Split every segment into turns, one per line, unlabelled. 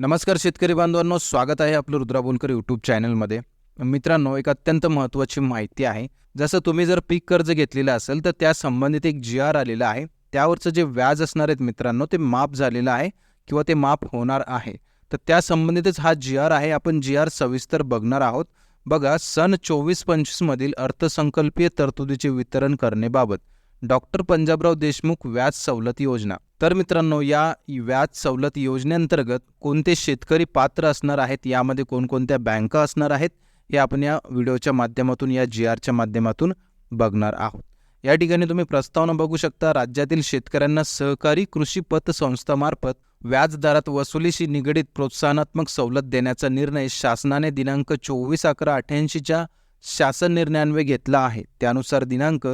नमस्कार शेतकरी बांधवांनो स्वागत आहे आपलं रुद्रा बोलकर यूट्यूब चॅनलमध्ये मित्रांनो एक अत्यंत महत्त्वाची माहिती आहे. जसं तुम्ही जर पीक कर्ज घेतलेलं असेल तर त्या संबंधित एक जी आर आलेलं आहे. त्यावरचं जे व्याज असणार आहेत मित्रांनो ते माफ झालेलं आहे किंवा ते माफ होणार आहे. तर त्या संबंधितच हा जी आर आहे. आपण जी आर सविस्तर बघणार आहोत. बघा सन चोवीस पंचवीसमधील अर्थसंकल्पीय तरतुदीचे वितरण करण्याबाबत. डॉक्टर पंजाबराव देशमुख व्याज सवलत योजना. तर मित्रांनो या व्याज सवलत योजनेअंतर्गत कोणते शेतकरी पात्र असणार आहेत यामध्ये कोणकोणत्या बँका असणार आहेत हे आपण या व्हिडिओच्या माध्यमातून या जी आरच्या माध्यमातून बघणार आहोत. या ठिकाणी तुम्ही प्रस्तावना बघू शकता राज्यातील शेतकऱ्यांना सहकारी कृषी पतसंस्थामार्फत व्याजदरात वसुलीशी निगडीत प्रोत्साहनात्मक सवलत देण्याचा निर्णय शासनाने दिनांक चोवीस अकरा अठ्ठ्याऐंशीच्या शासन निर्णयान्वये घेतला आहे. त्यानुसार दिनांक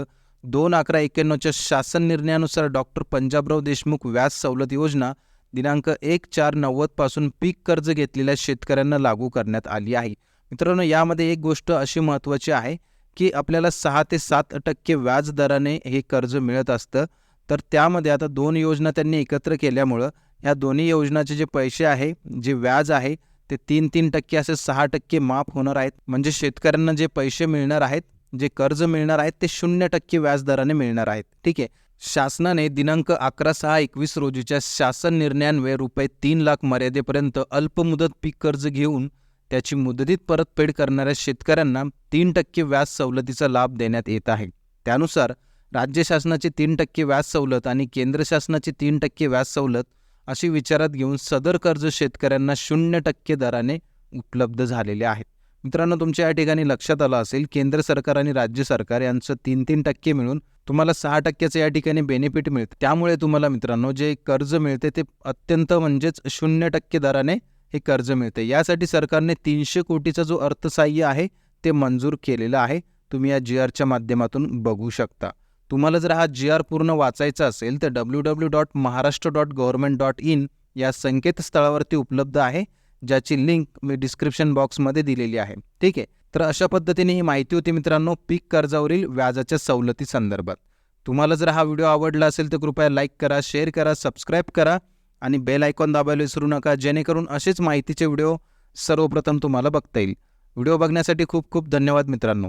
दोन अकरा एक्क्याण्णवच्या शासन निर्णयानुसार डॉक्टर पंजाबराव देशमुख व्याज सवलत योजना दिनांक एक चार नव्वदपासून पीक कर्ज घेतलेल्या शेतकऱ्यांना लागू करण्यात आली आहे. मित्रांनो यामध्ये एक गोष्ट अशी महत्त्वाची आहे की आपल्याला सहा ते सात टक्के व्याज दराने हे कर्ज मिळत असतं. तर त्यामध्ये आता दोन योजना त्यांनी एकत्र केल्यामुळं ह्या दोन्ही योजनाचे जे पैसे आहे जे व्याज आहे ते तीन तीन टक्के असे सहा टक्के माफ होणार आहेत. म्हणजे शेतकऱ्यांना जे पैसे मिळणार आहेत जे कर्ज मिळणार आहेत ते शून्य टक्के व्याजदराने मिळणार आहेत. ठीक आहे? शासनाने दिनांक अकरा सहा एकवीस रोजीच्या शासन निर्णयान्वये रुपये तीन लाख मर्यादेपर्यंत अल्पमुदत पीक कर्ज घेऊन त्याची मुदतीत परतफेड करणाऱ्या शेतकऱ्यांना तीन टक्के व्याज सवलतीचा लाभ देण्यात येत आहे. त्यानुसार राज्य शासनाची तीन टक्के व्याज सवलत आणि केंद्र शासनाची तीन टक्के व्याज सवलत अशी विचारात घेऊन सदर कर्ज शेतकऱ्यांना शून्य टक्के दराने उपलब्ध झालेले आहेत. मित्रांनो तुमच्या या ठिकाणी लक्षात आलं असेल केंद्र सरकार आणि राज्य सरकार यांचं तीन तीन टक्के मिळून तुम्हाला सहा टक्क्याचं या ठिकाणी बेनिफिट मिळतं. त्यामुळे तुम्हाला मित्रांनो जे कर्ज मिळते ते अत्यंत म्हणजेच शून्य टक्के दराने हे कर्ज मिळते. यासाठी सरकारने तीनशे कोटीचा जो अर्थसाह्य आहे ते मंजूर केलेलं आहे. तुम्ही या जी आरच्या माध्यमातून बघू शकता. तुम्हाला जर हा जी आर पूर्ण वाचायचा असेल तर W W dot Maharashtra dot government dot in या संकेतस्थळावरती उपलब्ध आहे. ज्याची लिंक मी डिस्क्रिप्शन बॉक्समध्ये दिलेली आहे. ठीक आहे? तर अशा पद्धतीने ही माहिती होती मित्रांनो पीक कर्जावरील व्याजाच्या सवलती संदर्भात. तुम्हाला जर हा व्हिडिओ आवडला असेल तर कृपया लाईक करा शेअर करा सबस्क्राईब करा आणि बेल आयकॉन दाबायला विसरू नका जेणेकरून असेच माहितीचे व्हिडिओ सर्वप्रथम तुम्हाला बघता येईल. व्हिडिओ बघण्यासाठी खूप खूप धन्यवाद मित्रांनो.